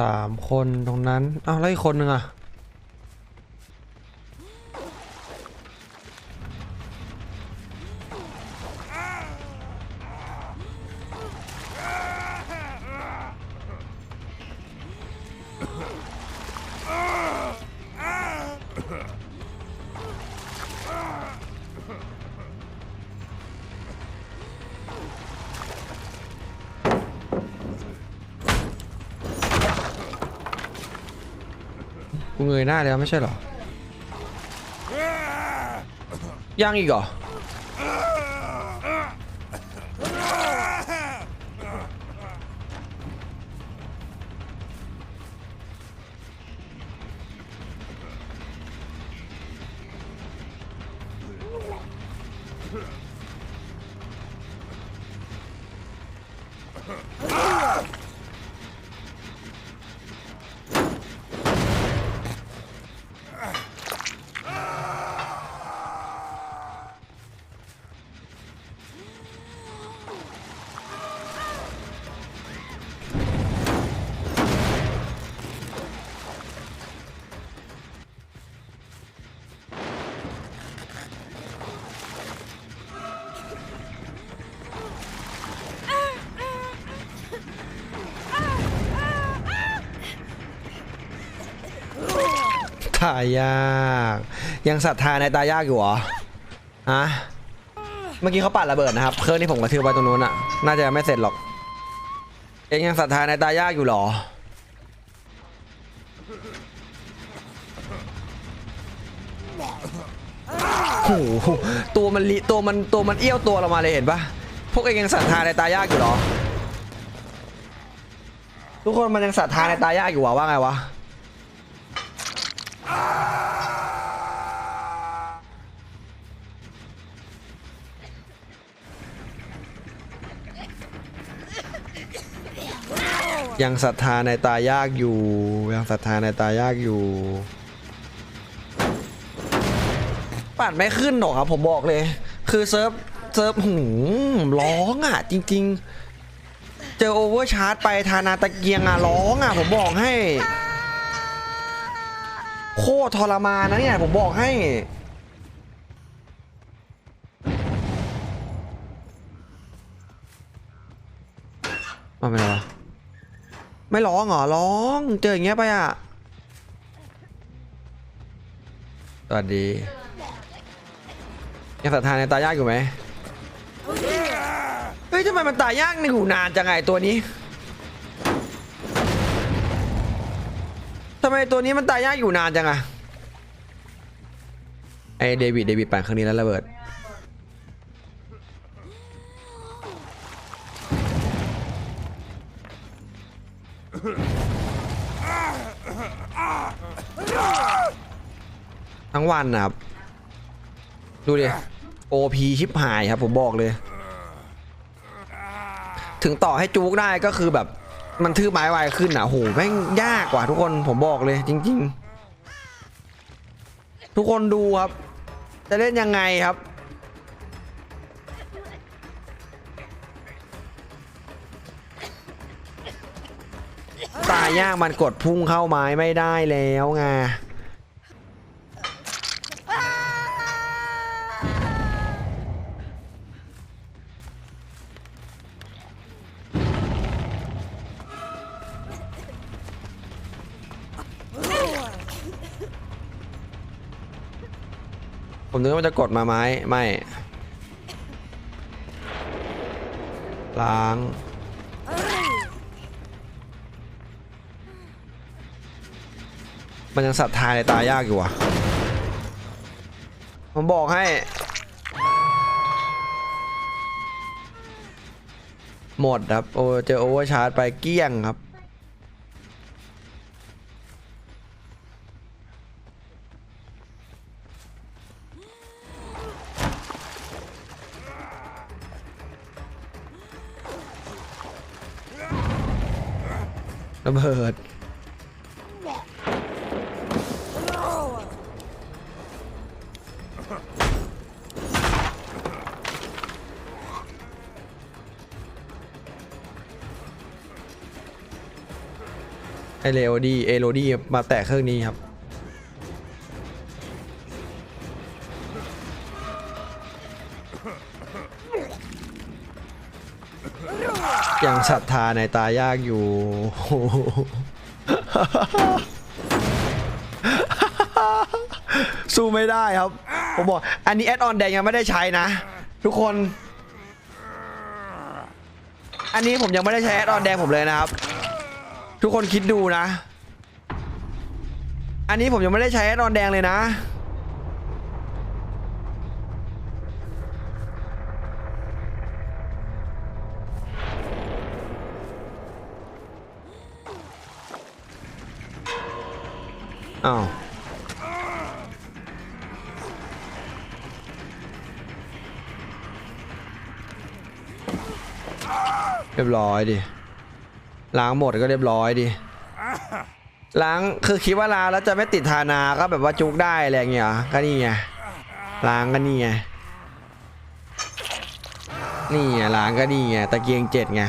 สามคนตรงนั้น อ้าวแล้วอีกคนนึงอะ เงยหน้าแล้วไม่ใช่เหรอ ยังอีกเหรอ ตายากยังศรัทธาในตายากอยู่เหรอฮะเมื่อกี้เขาปัดระเบิดนะครับเครื่องที่ผมกระทืบไว้ตรงนู้นอะน่าจะไม่เสร็จหรอกเองยังศรัทธาในตายากอยู่หรอโอ้โหตัวมันลิตัวมันตัวมันเอี้ยวตัวเรามาเลยเห็นปะพวกเองยังศรัทธาในตายากอยู่หรอ ทุกคนมันยังศรัทธาในตายากอยู่หรอว่าไงวะ ยังศรัทธาในตายากอยู่ ยังศรัทธาในตายากอยู่ ปัดไม่ขึ้นหรอกครับผมบอกเลย คือเซิร์ฟเซิร์ฟหูร้องอะ จริง ๆ เจอโอเวอร์ชาร์จไปทานาตะเกียงอะร้องอะ ผมบอกให้ โคตรทรมานนะเนี่ย ผมบอกให้ มาเป็นไรวะไม่ร้องเหรอ ร้อง เจออย่างเงี้ยไปอะสวัสดียังศรัทธาในตายากอยู่ไหมเฮ้ยทำไมมันตายยากในหูนานจังไงตัวนี้ ทำไมตัวนี้มันตายยากอยู่นานจังอะไอเดวิดเดวิดปั่นครั้งนี้แล้วระเบิดทั้งวันนะครับ ดูดิ OP ชิบหายครับผมบอกเลย ถึงต่อให้จูกได้ก็คือแบบ มันทื่อไม้ไวขึ้นอะโหแม่งยากกว่าทุกคนผมบอกเลยจริง ๆ ทุกคนดูครับ จะเล่นยังไงครับตายยากมันกดพุ่งเข้าไม้ไม่ได้แล้วไง ผมนึกว่ามันจะกดมาไหมไม่ ล้าง มันยังศรัทธาในตายากอยู่อะ ผมบอกให้ หมดครับ โอเจอโอเวอร์ชาร์จไปเกี้ยงครับ ระเบิด ไอเลโอดีเอโรดีมาแตะเครื่องนี้ครับ ยังศรัทธาในตายากอยู่ สู้ไม่ได้ครับ ผมบอก อันนี้แอดออนแดงยังไม่ได้ใช้นะ ทุกคน อันนี้ผมยังไม่ได้ใช้แอดออนแดงผมเลยนะครับ ทุกคนคิดดูนะ อันนี้ผมยังไม่ได้ใช้แอดออนแดงเลยนะ อ้าวเรียบร้อยดิ ล้างหมดก็เรียบร้อยดิ ล้างคือคิดว่าล้างแล้วจะไม่ติดทานาก็แบบว่าจุกได้อะไรเงี้ยเหรอก็นี่ไง ล้างก็นี่ไง นี่ไงล้างก็นี่ไงตะเกียงเจ็ดไง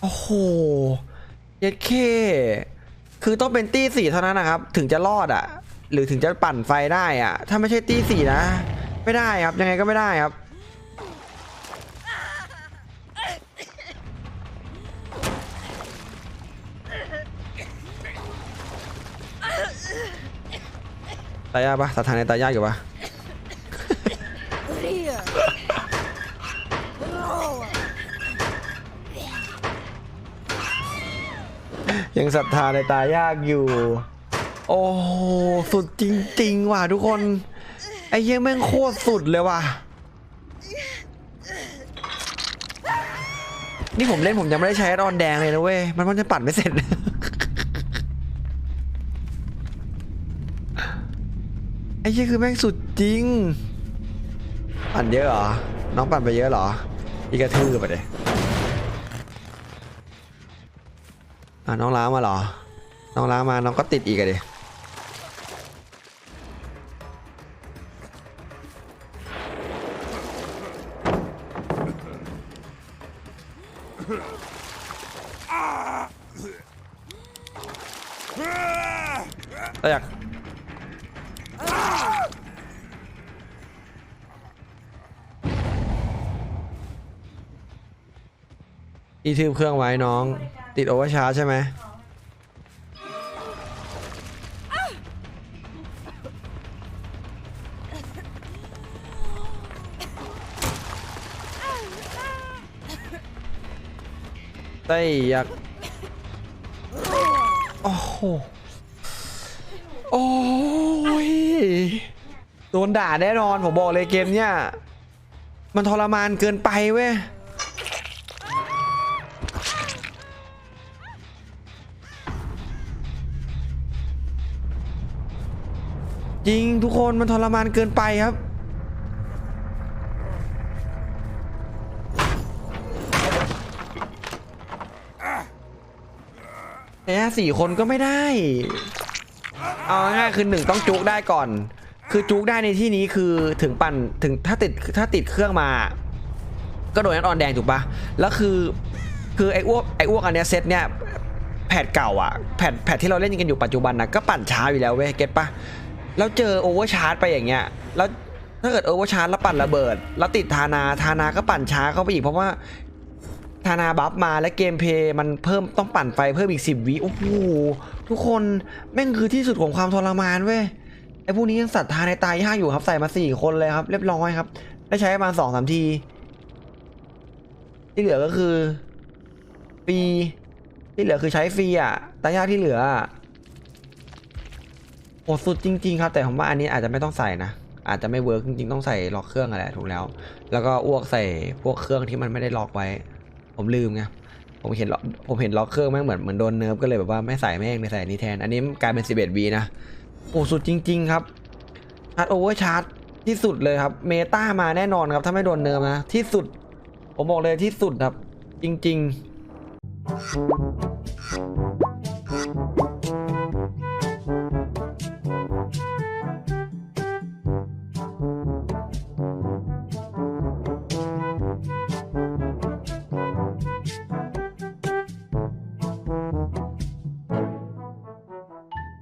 โอ้โห เย็ดเค คือต้องเป็นตี้สี่เท่านั้นนะครับ ถึงจะรอดอะ หรือถึงจะปั่นไฟได้อะ ถ้าไม่ใช่ตี้สี่นะ ไม่ได้ครับ ยังไงก็ไม่ได้ครับ ตายยากปะสถานในตายากอยู่ปะ ยังศรัทธาในตายากอยู่ โอ้โหสุดจริงๆว่ะทุกคน ไอ้เหี้ยแม่งโคตรสุดเลยว่ะ นี่ผมเล่นผมยังไม่ได้ใช้รอนแดงเลยนะเว้ย มันมันจะปัดไม่เสร็จ ไอ้เหี้ยคือแม่งสุดจริง ปั่นเยอะเหรอ น้องปั่นไปเยอะเหรอ อีกกระทืบไปเลย อะน้องล้างมาเหรอ น้องล้างมาน้องก็ติดอีกอะดิแตกอีทืบเครื่องไว้น้อง ติดโอเวอร์ชาร์จใช่ไหมได้อยากโอ้โห โอ้ย โดนด่าแน่นอน ผมบอกเลยเกมเนี้ย มันทรมานเกินไปเว้ย จริงทุกคนมันทรมานเกินไปครับ เนี่ยสี่คนก็ไม่ได้ เอาง่ายๆคือหนึ่งต้องจุกได้ก่อน คือจุกได้ในที่นี้คือถึงปั่นถึงถ้าติดถ้าติดเครื่องมา ก็โดนแอดออนแดงถูกปะแล้วคือคือไอ้อ้วกไอ้อ้วกอันเนี้ยเซตเนี้ยแพทเก่าอะแพทแพทที่เราเล่นกันอยู่ปัจจุบันนะก็ปั่นช้าอยู่แล้วเว้ยเก็ตปะ แล้วเจอโอเวอร์ชาร์จไปอย่างเงี้ย แล้วถ้าเกิดโอเวอร์ชาร์จแล้วปั่นระเบิด แล้วติดทานาทานาก็ปั่นช้าเข้าไปอีกเพราะว่าธานาบัฟมาและเกมเพย์มันเพิ่มต้องปั่นไฟเพิ่มอีก10วิโอ้โหทุกคนแม่งคือที่สุดของความทรมานเว้ยไอ้พวกนี้ยังศรัทธาในตายยากอยู่ครับใส่มา4คนเลยครับ เรียบร้อยครับ ได้ใช้ประมาณสองสามที ที่เหลือก็คือฟรีที่เหลือคือใช้ฟรีอะตายยากที่เหลือ โหสุดจริง ๆ ครับ แต่ผมว่าอันนี้อาจจะไม่ต้องใส่นะ อาจจะไม่เวิร์กจริงๆ ต้องใส่ล็อกเครื่องอะไรถูกแล้ว แล้วก็อ้วกใส่พวกเครื่องที่มันไม่ได้ล็อกไว้ ผมลืมไงผมเห็นล็อกผมเห็นล็อกเครื่องแม่งเหมือนเหมือนโดนเนิร์ฟก็เลยแบบว่าไม่ใส่แม่งเลยใส่นี้แทน อันนี้กลายเป็น 11วีนะโอ้สุดจริง ๆ ครับชาร์จโอเวอร์ชาร์จที่สุดเลยครับ เมตามาแน่นอนครับ ถ้าไม่โดนเนิร์ฟนะที่สุด ผมบอกเลยที่สุดครับ จริง ๆ